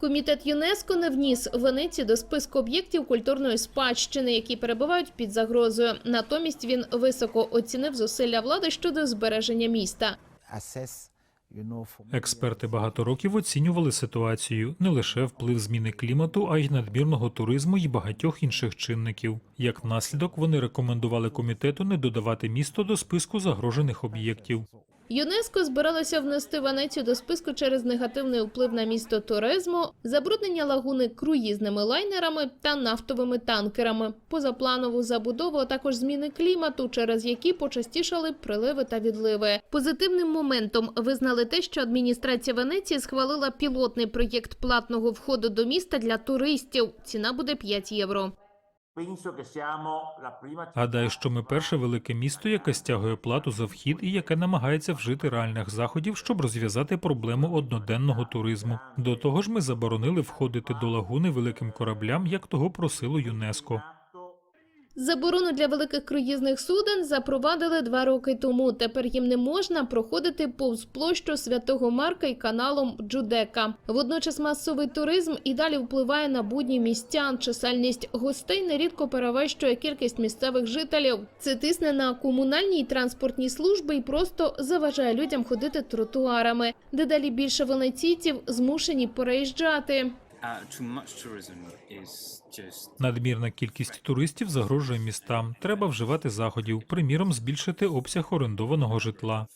Комітет ЮНЕСКО не вніс Венецію до списку об'єктів культурної спадщини, які перебувають під загрозою. Натомість він високо оцінив зусилля влади щодо збереження міста. Експерти багато років оцінювали ситуацію не лише вплив зміни клімату, а й надмірного туризму і багатьох інших чинників. Як наслідок, вони рекомендували комітету не додавати місто до списку загрожених об'єктів. ЮНЕСКО збиралося внести Венецію до списку через негативний вплив на місто туризму, забруднення лагуни круїзними лайнерами та нафтовими танкерами, позапланову забудову, а також зміни клімату, через які почастішали приливи та відливи. Позитивним моментом визнали те, що адміністрація Венеції схвалила пілотний проєкт платного входу до міста для туристів. Ціна буде 5 євро. Гадаю, що ми перше велике місто, яке стягує плату за вхід і яке намагається вжити реальних заходів, щоб розв'язати проблему одноденного туризму. До того ж, ми заборонили входити до лагуни великим кораблям, як того просило ЮНЕСКо. Заборону для великих круїзних суден запровадили два роки тому. Тепер їм не можна проходити повз площу святого Марка і каналом Джудека. Водночас масовий туризм і далі впливає на будні містян. Чисельність гостей нерідко перевищує кількість місцевих жителів. Це тисне на комунальні й транспортні служби і просто заважає людям ходити тротуарами. Дедалі більше венеційців змушені переїжджати. Uh, Надмірна кількість туристів загрожує містам. Треба вживати заходів, приміром, збільшити обсяг орендованого житла.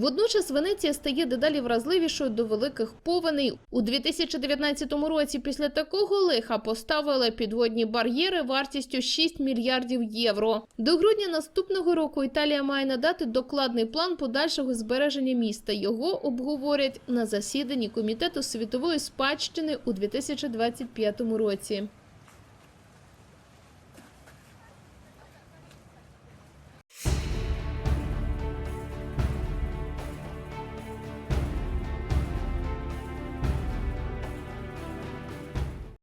Водночас Венеція стає дедалі вразливішою до великих повеней. У 2019 році після такого лиха поставили підводні бар'єри вартістю 6 мільярдів євро. До грудня наступного року Італія має надати докладний план подальшого збереження міста. Його обговорять на засіданні комітету світової спадщини у 2025 році.